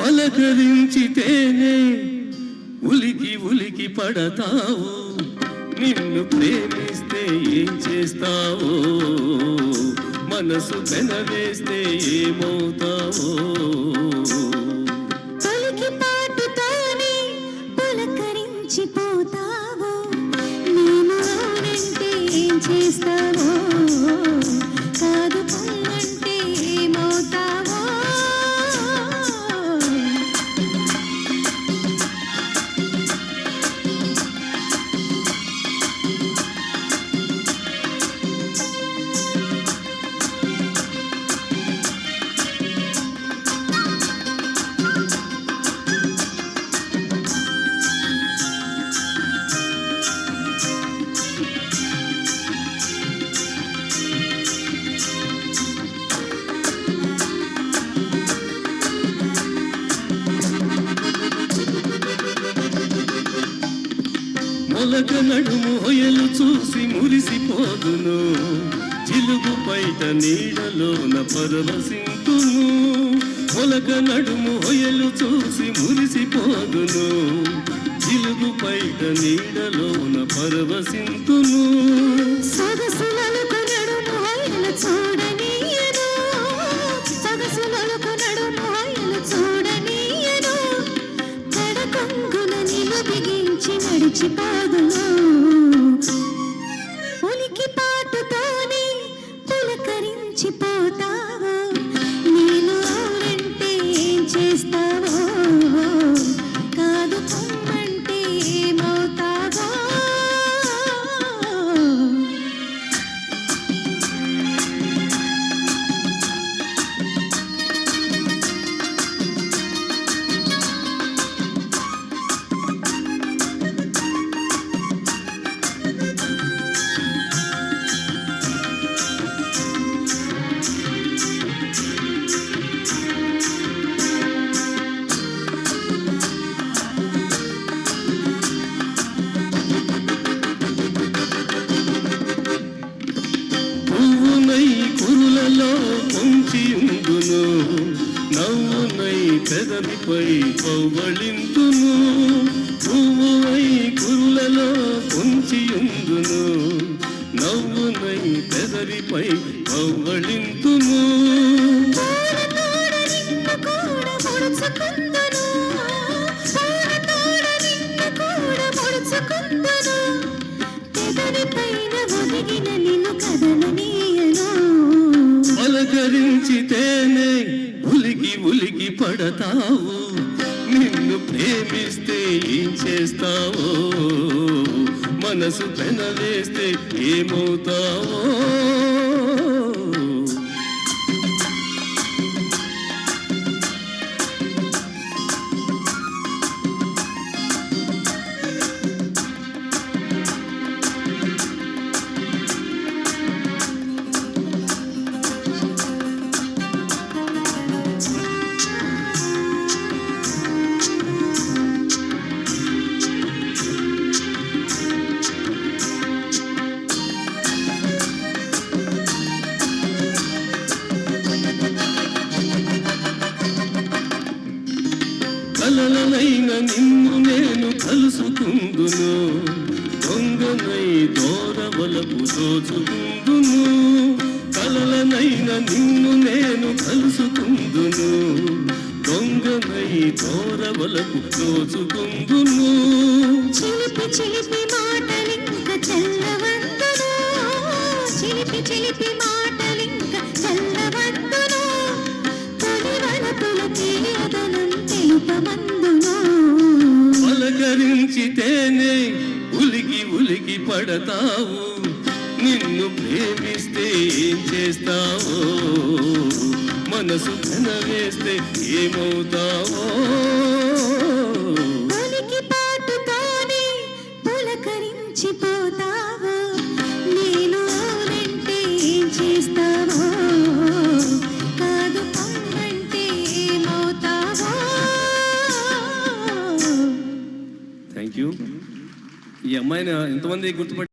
పలకరించితేనే ఉలికి ఉలికి పడతావు. నిన్ను ప్రేమిస్తే ఏం చేస్తావో? మనసు పెనవేస్తే ఏమవుతావో? పలికి పాటుతోనే పులకరించిపోతావు. నేను ఏం చేస్తావో పడక నడుమోయలు చూసి మురిసిపోదును. జిలుగు బయట నీడలోన పరవశింతును. పొలక నడుము చూసి మురిసిపోదును. జిలుగు బయట నీడలోన పరవశింతును. లోబలింతును భూమువై కుల్లలో పొంచియుందును. నవ్వునై పెదవిపై పవ్వళింతును పలకరించితేనే ఉలిగి ఉలిగి పడతావు. నిన్ను ప్రేమిస్తే ఏం చేస్తావో? మనసు పెనవేస్తే ఏమవుతావో? కలలనైన నిన్ను నేను కలుసుకుందును. దొంగనై దోరవలపు దోచుకుందును కలలనైన నిన్ను నేను కలుసుకుందును. దొంగనై దోరవలపు దోచుకుందును చిలిపి చిలిపి మాటలింక చల్లవందును చిలిపి చిలిపి మాటలు పడతావు నిన్ను ప్రేమిస్తే ఏం చేస్తావో? మనసు వేస్తే ఏమవుతావో? ఉలికి అమ్మాయిని ఎంతమంది గుర్తుపట్టి